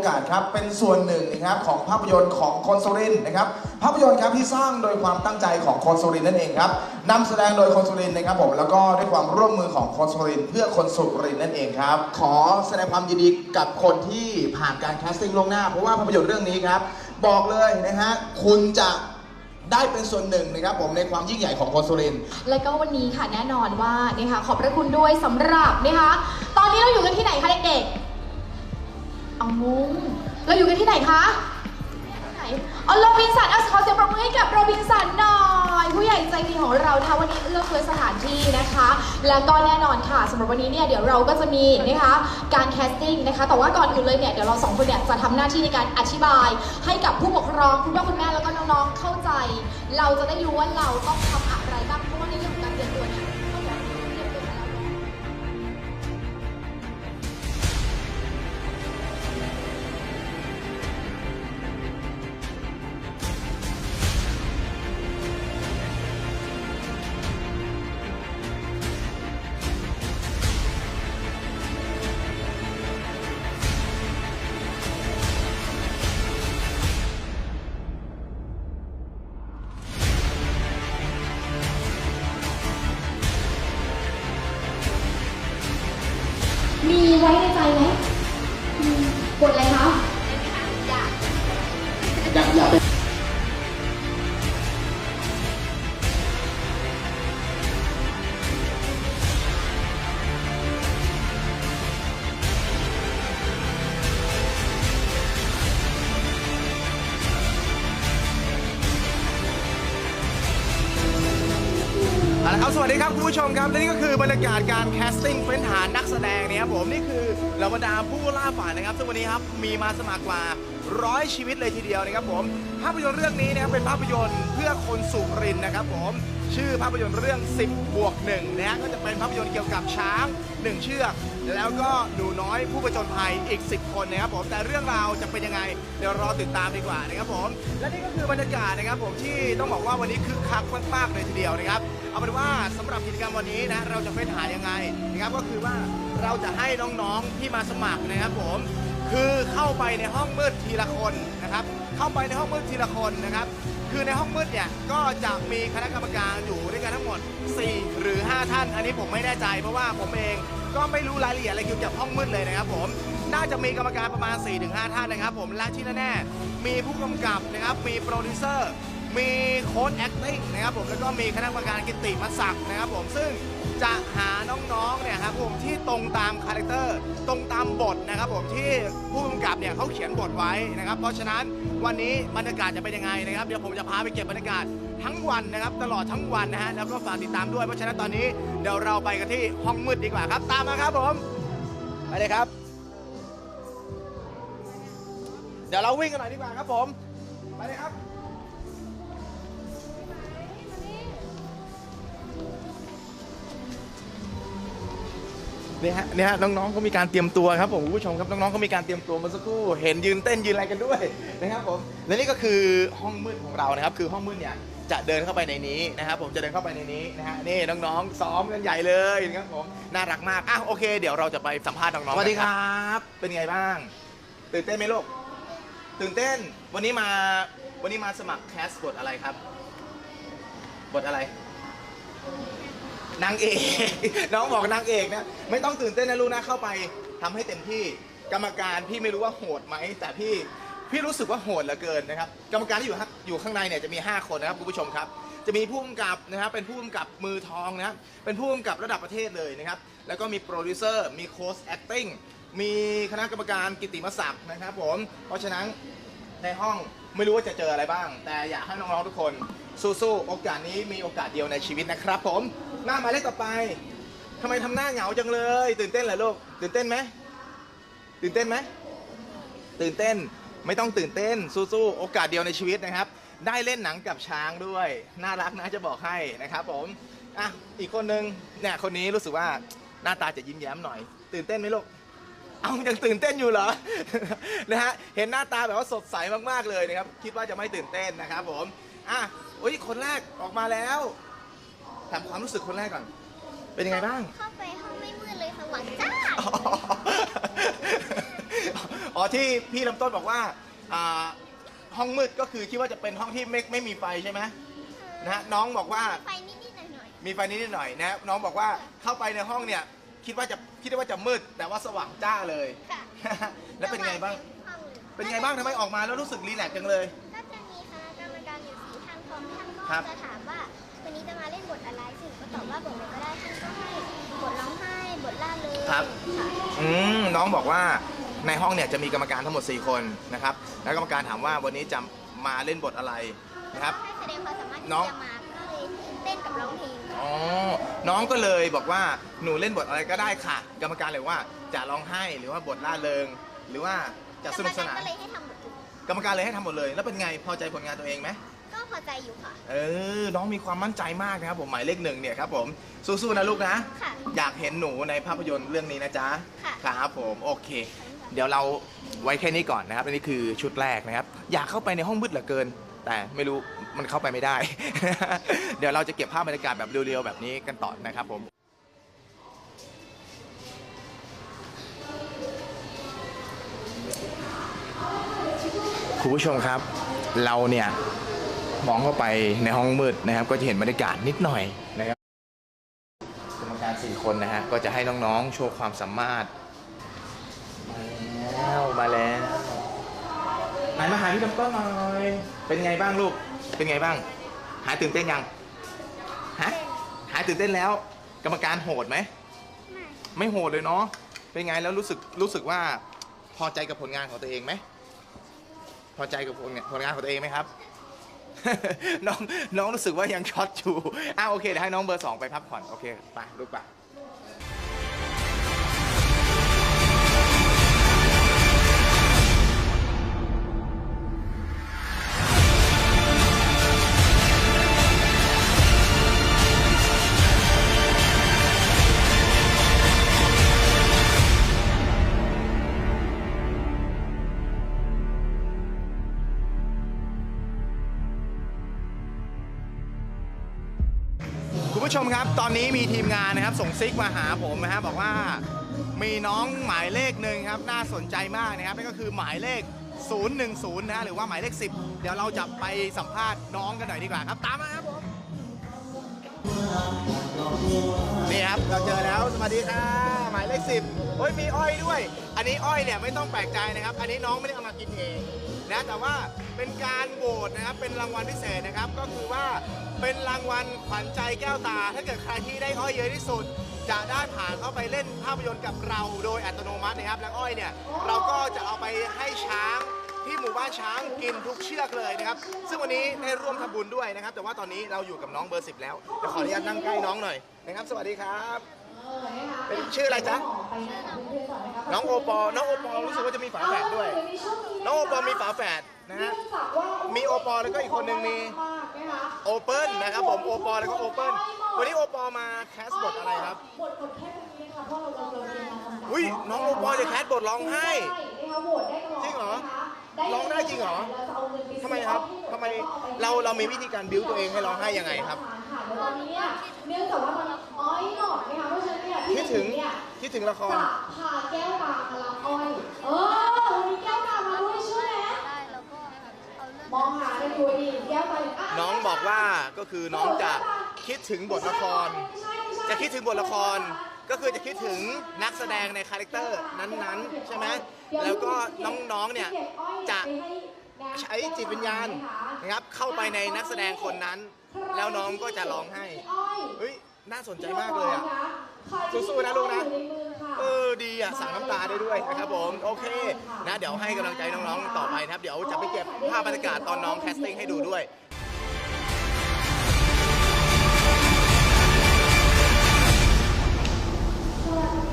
อกาสครับเป็นส่วนหนึ่งนะครับของภาพยนตร์ของคนสุรินทร์นะครับภาพยนตร์ครับที่สร้างโดยความตั้งใจของคนสุรินทร์นั่นเองครับนำแสดงโดยคนสุรินทร์นะครับผมแล้วก็ด้วยความร่วมมือของคนสุรินทร์เพื่อคนสุรินทร์นั่นเองครับขอแสดงความยินดีกับคนที่ผ่านการแคสติ้งล่วงหน้าเพราะว่าภาพยนตร์เรื่องนี้ครับบอกเลยนะฮะคุณจะได้เป็นส่วนหนึ่งนะครับผมในความยิ่งใหญ่ของคนสุรินทร์แล้วก็วันนี้ค่ะแน่นอนว่านะคะขอบพระคุณด้วยสำหรับนะคะตอนนี้เราอยู่กันที่ไหนคะเด็กๆ เอางงเราอยู่กันที่ไหนคะไหนอ๋อโรบินสันเอาขอเสียงปรบมือให้กับโรบินสันหน่อยผู้ใหญ่ใจดีของเรานะคะวันนี้เอื้อเฟื้อสถานที่นะคะ แล้วก็แน่นอนค่ะสำหรับวันนี้เนี่ยเดี๋ยวเราก็จะมีนะคะการแคสติ้งนะคะ แต่ว่าก่อนอื่นเลยเนี่ยเดี๋ยวเราสองคนเนี่ยจะทำหน้าที่ในการอธิบาย ให้กับผู้ปกครองคุณพ่อคุณแม่แล้วก็น้องๆเข้าใจ เราจะได้รู้ว่าเราต้องทำอะไรบ้างเพราะว่าในเรื่องของการเตรียมตัวเนี่ย อยาอยากเป็นเอาละครับสวัสดีครับคุณผู้ชมครับและนี่ก็คือบรรยากาศการแคสติ้งเฟ้นหานักแสดงเนี่ยครับผมนี่คือเหล่าบรรดาผู้ล่าฝันนะครับซึ่งวันนี้ครับมีมาสมัครกว่า ร้อยชีวิตเลยทีเดียวนะครับผมภาพยนตร์เรื่องนี้นะครับเป็นภาพยนตร์เพื่อคนสุรินนะครับผมชื่อภาพยนตร์เรื่อง 10บวกหนึ่งนะฮะก็จะเป็นภาพยนตร์เกี่ยวกับช้างหนึ่งเชือก แล้วก็หนูน้อยผู้ประจนภัยอีก 10 คนนะครับผมแต่เรื่องราวจะเป็นยังไงเดี๋ยวรอติดตามดีกว่านะครับผมและนี่ก็คือบรรยากาศนะครับผมที่ต้องบอกว่าวันนี้คึกคักมากๆเลยทีเดียวนะครับเอาเป็นว่าสำหรับกิจกรรมวันนี้นะเราจะเฟ้นหายังไงนะครับก็คือว่าเราจะให้น้องๆที่มาสมัครนะครับผม คือเข้าไปในห้องมืดทีละคนนะครับ เข้าไปในห้องมืดทีละคนนะครับ คือในห้องมืดเนี่ยก็จะมีคณะกรรมการอยู่ด้วยกันทั้งหมด 4 หรือ 5 ท่าน อันนี้ผมไม่แน่ใจ เพราะว่าผมเองก็ไม่รู้รายละเอียดอะไรเกี่ยวกับห้องมืดเลยนะครับผม น่าจะมีกรรมการประมาณ 4-5 ท่านนะครับ ผม และที่แน่ๆมีผู้กำกับนะครับ มีโปรดิวเซอร์ มีโค้ด acting นะครับผม แล้วก็มีคณะกรรมการกิตติมศักดิ์นะครับผม ซึ่ง จะหาน้องๆเนี่ยครับผมที่ตรงตามคาแรคเตอร์ตรงตามบทนะครับผมที่ผู้กำกับเนี่ยเขาเขียนบทไว้นะครับ เพราะฉะนั้นวันนี้บรรยากาศจะเป็นยังไงนะครับเดี๋ยวผมจะพาไปเก็บบรรยากาศทั้งวันนะครับ ตลอดทั้งวันนะฮะแล้วก็ฝากติดตามด้วยเพราะฉะนั้นตอนนี้เดี๋ยวเราไปกันที่ห้องมืดดีกว่าครับตามมาครับผมไปเลยครับ เดี๋ยวเราวิ่งกันหน่อยดีกว่าครับผมไปเลยครับ นี่ฮะนี่ฮะน้องๆก็มีการเตรียมตัวครับผมคุณผู้ชมครับน้องๆก็มีการเตรียมตัวเมาสักครู่เห็นยืนเต้นยืนอะไรกันด้วยนะครับผมและนี่ก็คือห้องมืดของเรานะครับ คือห้องมืดเนี่ยจะเดินเข้าไปในนี้นะครับผมจะเดินเข้าไปในนี้นะฮะนี่น้องๆซ้อมกันใหญ่เลยนะครับผมน่ารักมากอะโอเค เดี๋ยวเราจะไปสัมภาษณ์น้องๆสวัสดีครับเป็นไงบ้าง ตื่นเต้นไหมลูกตื่นเต้นวันนี้มาวันนี้มาสมัครแคสบทอะไรครับบทอะไร นางเอก น้องบอกนางเอกนะไม่ต้องตื่นเต้นนะลูกนะเข้าไปทำให้เต็มที่กรรมการพี่ไม่รู้ว่าโหดไหมแต่พี่พี่รู้สึกว่าโหดเหลือเกินนะครับกรรมการที่อยู่ข้างอยู่ข้างในเนี่ยจะมี 5 คนนะครับคุณผู้ชมครับ จะมีผู้กำกับนะครับเป็นผู้กำกับมือทองนะครับเป็นผู้กำกับระดับประเทศเลยนะครับแล้วก็มีโปรดิวเซอร์มีโค้ชแอคติ้งมีคณะกรรมการกิตติมศักดิ์นะครับผมเพราะฉะนั้นในห้อง ไม่รู้ว่าจะเจออะไรบ้าง แต่อยากให้น้องๆทุกคน สู้ๆโอกาสนี้มีโอกาสเดียวในชีวิตนะครับ ผมหน้าหมายเลขต่อไปทำไมทำหน้าเหงาจังเลย ตื่นเต้นเหรอลูกตื่นเต้นไหมตื่นเต้นไหมตื่นเต้นไม่ต้องตื่นเต้นสู้ๆโอกาสเดียวในชีวิตนะครับ ได้เล่นหนังกับช้างด้วย น่ารักนะจะบอกให้นะครับ ผมอะอีกคนนึงเนี่ยคนนี้รู้สึกว่าหน้าตาจะยิ้มแย้มหน่อย ตื่นเต้นไหมลูก เอายังตื่นเต้นอยู่เหรอ นะฮะ เห็นหน้าตาแบบว่าสดใสมากๆเลยนะครับ คิดว่าจะไม่ตื่นเต้นนะครับผม อะโอ้ยคนแรกออกมาแล้วถามความรู้สึกคนแรกก่อน เป็นยังไงบ้าง เข้าไปห้องไม่มืดเลยสว่างจ้าอ๋ออ๋อที่พี่ลำต้นบอกว่าอ่า ห้องมืดก็คือคิดว่าจะเป็นห้องที่ไม่ไม่มีไฟใช่ไหมนะฮะน้องบอกว่า ไฟนิดๆหน่อยมีไฟนิดๆหน่อยๆนะ น้องบอกว่าเข้าไปในห้องเนี่ย คิดว่าจะคิดว่าจะมืด แต่ว่าสว่างจ้าเลยๆค่ะ แล้วเป็นไงบ้างห้องเลยเป็นไงบ้างทำไมออกมาแล้วรู้สึกรีแลกซ์จังเลย ก็จะมีคณะกรรมการอยู่สี่ท่านพร้อมท่านครัก็บ จะถามว่าวันนี้จะมาเล่นบทอะไรซึ่งก็ตอบว่าบทอะไรก็ได้ท่านก็ให้บทร้องไห้บทล่าเริงครับ ค่ะอืมน้องบอกว่าในห้องเนี่ยจะมีกรรมการทั้งหมด 4 คนนะครับ แล้วกรรมการถามว่าวันนี้จะมาเล่นบทอะไรนะครับให้แสดงความสามารถที่น้องจะมาก็ เลยเต้นกับร้องเพลงอ๋อ น้องก็เลยบอกว่าหนูเล่นบทอะไรก็ได้ค่ะ กรรมการเลยว่าจะร้องไห้หรือว่าบทล่าเริง หรือว่าจะสนุกสนาน ก็เลยให้ทำบทอื่นกรรมการเลยให้ทำหมดเลย แล้วเป็นไงพอใจผลงานตัวเองไหม ก็พอใจอยู่ค่ะ เออ น้องมีความมั่นใจมากนะครับผมหมายเลขหนึ่งเนี่ยครับผม สู้ๆนะลูกนะ ค่ะ อยากเห็นหนูในภาพยนตร์เรื่องนี้นะจ๊ะ ค่ะ ครับผมโอเค เดี๋ยวเราไว้แค่นี้ก่อนนะครับอันนี้คือชุดแรกนะครับ อยากเข้าไปในห้องมืดเหลือเกิน แต่ไม่รู้มันเข้าไปไม่ได้ เดี๋ยวเราจะเก็บภาพบรรยากาศแบบเรียวๆแบบนี้กันต่อนะครับผมคุณผู้ชมครับ เราเนี่ยมองเข้าไปในห้องมืดนะครับ ก็จะเห็นบรรยากาศนิดหน่อยนะครับกรรมการสี่คนนะฮะก็จะให้น้องๆโชว์ความสามารถ มาแล้วมาแล้ว นมาหาพี่ลำต้นหน่อย เป็นไงบ้างลูก เป็นไงบ้าง หายตื่นเต้นยัง ฮะ หายตื่นเต้นแล้ว กรรมการโหดไหม ไม่ไม่โหดเลยเนาะ เป็นไงแล้วรู้สึกรู้สึกว่าพอใจกับผลงานของตัวเองไหม พอใจกับผลงานผลงานของตัวเองไหมครับ น้องน้องรู้สึกว่ายังช็อตอยู่อะโอเคเดี๋ยวให้น้องเบอร์สองไปพักผ่อน โอเคไปลูกไป ผู้ชมครับ ตอนนี้มีทีมงานนะครับ ส่งซิกมาหาผมนะฮะบอกว่ามีน้องหมายเลขหนึ่งครับ น่าสนใจมากนะครับนั่นก็คือหมายเลข 010 นะฮะหรือว่าหมายเลข 10 เดี๋ยวเราจะไปสัมภาษณ์น้องกันหน่อยดีกว่าครับ ตามมาครับผมนี่ครับเราเจอแล้วสวัสดีค่ะหมายเลข 10โอ้ยมีอ้อยด้วย อันนี้อ้อยเนี่ยไม่ต้องแปลกใจนะครับ อันนี้น้องไม่ได้เอามากินเอง นะแต่ว่าเป็นการโหวตนะครับเป็นรางวัลพิเศษนะครับ ก็คือว่าเป็นรางวัลขวัญใจแก้วตา ถ้าเกิดใครที่ได้อ้อยเยอะที่สุด จะได้ผ่านเข้าไปเล่นภาพยนตร์กับเราโดยอัตโนมัตินะครับแล้วอ้อยเนี่ยเราก็จะเอาไปให้ช้างที่หมู่บ้านช้างกินทุกเชือกเลยนะครับ ซึ่งวันนี้ได้ร่วมทำบุญด้วยนะครับ แต่ว่าตอนนี้เราอยู่กับน้องเบอร์สิบแล้วเดี๋ยวขออนุญาตนั่งใกล้น้องหน่อยนะครับ สวัสดีครับ เป็นชื่ออะไรจ๊ะน้องโอปอล์น้องโอปอล์รู้สึกว่าจะมีฝาแฝดด้วย น้องโอปอล์มีฝาแฝดนะฮะมีโอปอล์แล้วก็อีกคนหนึ่งมีโอเปิลนะครับผมโอปอล์แล้วก็โอเปิลวันนี้โอปอล์มาแคสบทอะไรครับบทบทแค่ตรงนี้นะคะเพราะเราเราเราเรียนมาจำกัดอุ้ยน้องโอปอล์จะแคสบทร้องไห้ใช่นะคะโหวตได้ตลอดจริงเหรอนะคะร้องได้จริงเหรอเราจะเอาเงินปซื้อทำไมครับอ้อยทำไมเราเรามีวิธีการบิวตัวเองให้ร้องไห้ยังไงครับค่ะแล้วตอนนี้เนี่ยเนื่องจากว่ามันอ้อยหนอดนะคะเพราะฉะนั้นเนี่ย คิดถึงเนี่ยคิดถึงละครจะพาแก้วตามารับอ้อยเออวันนี้แก้วตามาด้วยใช่ไหมได้แล้วก็เอาเรื่องมองหากันอยู่ดีแก้วตาอ่น้องบอกว่าก็คือน้องจะคิดถึงบทละครไม่ใช่ไม่ใช่จะคิดถึงบทละครก็คือจะคิดถึงนักแสดงในคาแรคเตอร์นั้นๆ ใช่ไหมแล้วก็น้องๆเนี่ยจะใช้จิตวิญญาณนะครับเข้าไปในนักแสดงคนนั้น แล้วน้องก็จะร้องไห้เฮ้ยน่าสนใจมากเลยอะ สู้ๆนะลูกนะเออดีอะสั่งน้ำตาได้ด้วยนะครับผมโอเคนะเดี๋ยวให้กำลังใจน้องๆต่อไปนะครับเดี๋ยวจะไปเก็บภาพบรรยากาศตอนน้องแคสติ้งให้ดูด้วยสวัสดี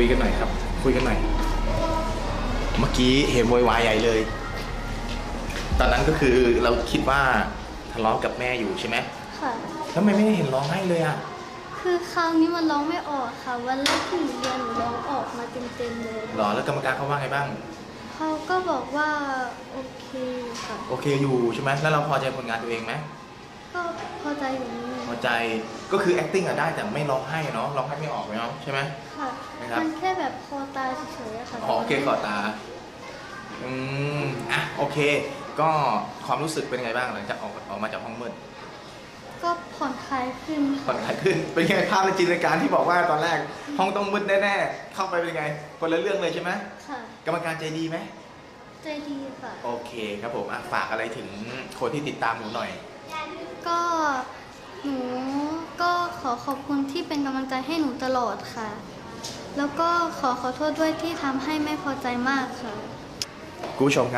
คุยกันหน่อยครับ คุยกันหน่อยเมื่อกี้เห็นโวยวายใหญ่เลย ตอนนั้นก็คือเราคิดว่าทะเลาะกับแม่อยู่ใช่ไหมค่ะ แล้วทำไมไม่เห็นร้องไห้เลยอะ คือคราวนี้มันร้องไม่ออกค่ะ วันแรกที่หนูเรียนหนูร้องออกมาเต็มๆเลย หรอ แล้วกรรมการเขาว่าไงบ้าง เขาก็บอกว่าโอเคค่ะ โอเคอยู่ใช่ไหมแล้วเราพอใจผลงานตัวเองไหม ก็พอใจอยู่นิดนึงพอใจก็คือ acting อะได้แต่ไม่ร้องไห้เนาะร้องไห้ไม่ออกเนาะใช่ไหม ค่ะนะครับ มันแค่แบบคอตายเฉยๆอะค่ะอ๋อโอเคขอตา อืมอะโอเค ก็ความรู้สึกเป็นไงบ้างหลังจากออกออกมาจากห้องมืดก็ผ่อนคลายขึ้นผ่อค่ะนคลายขึ้น เป็นไงภาพในจินตนาการที่บอกว่าตอนแรก ห้องต้องมืดแน่ๆเข้าไปเป็นไงคนละเรื่องเลยใช่ไหมค่ะ กรรมการใจดีไหมใจดีค่ะ โอเคครับผมอะฝากอะไรถึงคนที่ติดตามหนูหน่อย ก็หนูก็ขอขอบคุณที่เป็นกำลังใจให้หนูตลอดค่ะ แล้วก็ขอขอโทษด้วยที่ทำให้ไม่พอใจมากค่ะ คุณผู้ชมครับ